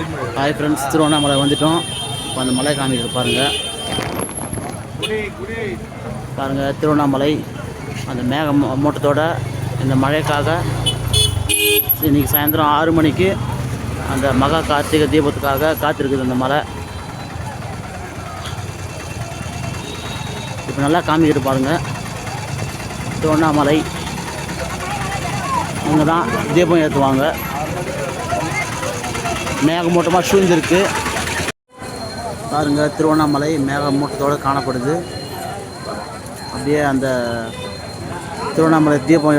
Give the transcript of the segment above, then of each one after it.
Hi friends Tiruvannamalai வந்துட்டோம். இப்போ அந்த மலை காமிக்கிறது பாருங்கள் பாருங்கள் திருவண்ணாமலை அந்த மேக மூட்டத்தோட இந்த மழைக்காக இன்னைக்கு சாயந்தரம் ஆறு மணிக்கு அந்த மகா கார்த்திகை தீபத்துக்காக காத்திருக்குது அந்த மலை. இப்போ நல்லா காமிக்கிட்டு பாருங்கள் திருவண்ணாமலை இங்கே தான் தீபம் ஏற்றுவாங்க மேகமூட்டமாக சூழ்ந்திருக்கு. பாருங்க திருவண்ணாமலை மேகமூட்டத்தோடு காணப்படுது. அப்படியே அந்த திருவண்ணாமலை தீபம்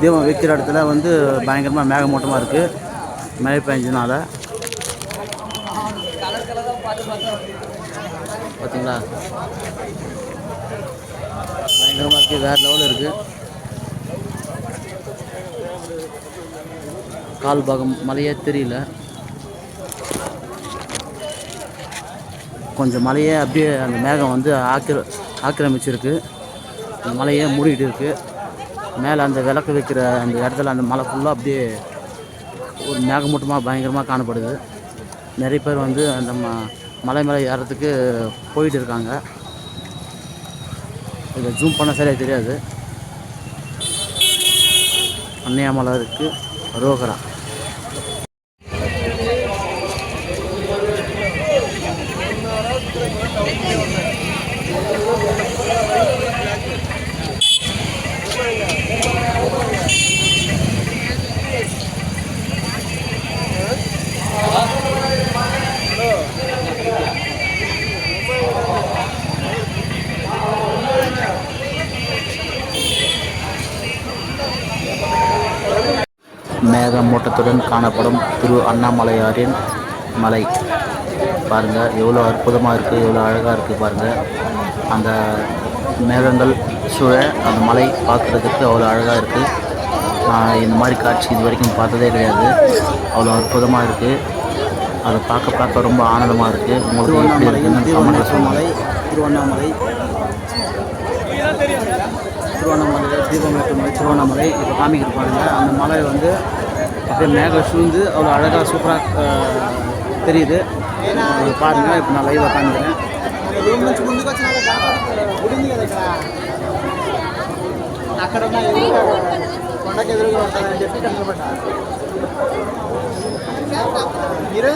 தீபம் வைக்கிற இடத்துல வந்து பயங்கரமாக மேகமூட்டமாக இருக்குது மழை பெஞ்சதுனால. பார்த்தீங்களா பயங்கரமாக இருக்குது வேறு லெவலில் இருக்குது கால் பாகம் மலையே தெரியல. கொஞ்சம் மலையே அப்படியே அந்த மேகம் வந்து ஆக்கிர ஆக்கிரமிச்சிருக்கு. அந்த மலையே மூடிட்டு இருக்குது மேலே அந்த விளக்கு வைக்கிற அந்த இடத்துல அந்த மலை ஃபுல்லாக அப்படியே ஒரு மேகமூட்டமாக பயங்கரமாக காணப்படுது. நிறைய பேர் வந்து அந்த ம மலை மேலே ஏறத்துக்கு போயிட்டு இருக்காங்க. இதை ஜூம் பண்ண சரியாக தெரியாது. அன்னையாமலை இருக்குது ரோகரா மேகமூட்டத்துடன் காணப்படும் திரு அண்ணாமலையாரின் மலை. பாருங்கள் எவ்வளோ அற்புதமாக இருக்குது எவ்வளோ அழகாக இருக்குது பாருங்கள் அந்த மேகங்கள் சூழ அந்த மலை பார்க்குறதுக்கு அவ்வளோ அழகாக இருக்குது நான் இந்த மாதிரி காட்சி இது வரைக்கும் பார்த்ததே கிடையாது. அவ்வளோ அற்புதமாக இருக்குது அதை பார்க்க பார்க்க ரொம்ப ஆனந்தமாக இருக்குது உங்களுக்கு எப்படி இருக்குன்னு கமெண்ட்டில் சொல்லுங்கள் திருவண்ணாமலை திருவண்ணாமலை. தீபம் திருவண்ணாமலை இப்போ காமிக்கிட்டு பாருங்க. அந்த மலை வந்து அப்படியே மேகம் சூழ்ந்து அவ்வளோ அழகாக சூப்பராக தெரியுது அஹ் பாருங்க இப்போ நான் லைவாக காமிக்கிறேன் అక్కడ ఉన్న ఎదురుగా కొండకి ఎదురుగా ఉంటారని చెప్పి కనపడ్డా మీరు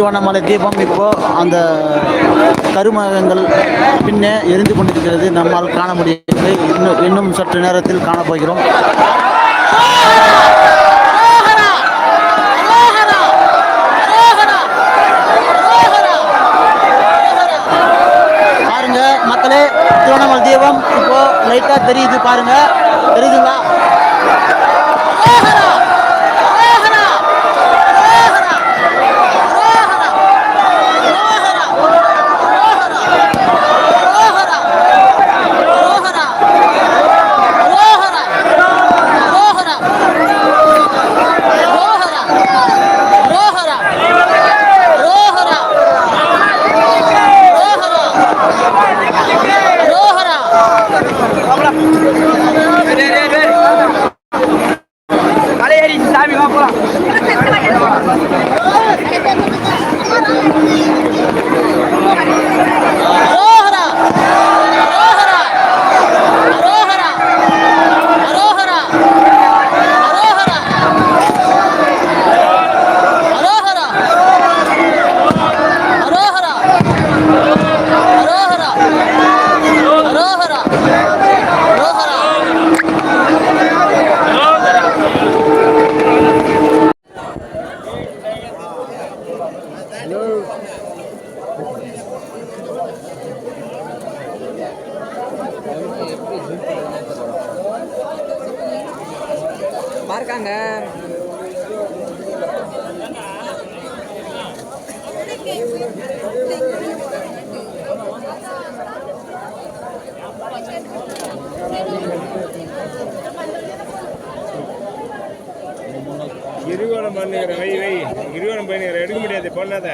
திருவண்ணாமலை தீபம் இப்போ அந்த கருமகங்கள் பின்னே எரிந்து கொண்டிருக்கிறது. நம்மால் காண முடியவில்லை. இன்னும் இன்னும் சற்று நேரத்தில் காணப்போகிறோம். பாருங்க மக்களே திருவண்ணாமலை தீபம் இப்போ லைட்டா தெரியுது பாருங்க. தெரியுதுங்களா? आम्ही பார்க்காங்க. கிரிவலம் பண்ணுகிற வை வை. கிரிவலம் பண்ணுகிற எடுக்க முடியாது பண்ணாத.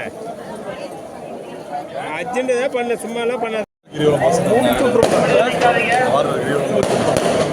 அர்ஜென்ட் தான் பண்ண சும்மாலாம் பண்ணாத. மூணு ஆறு கிரிவலம்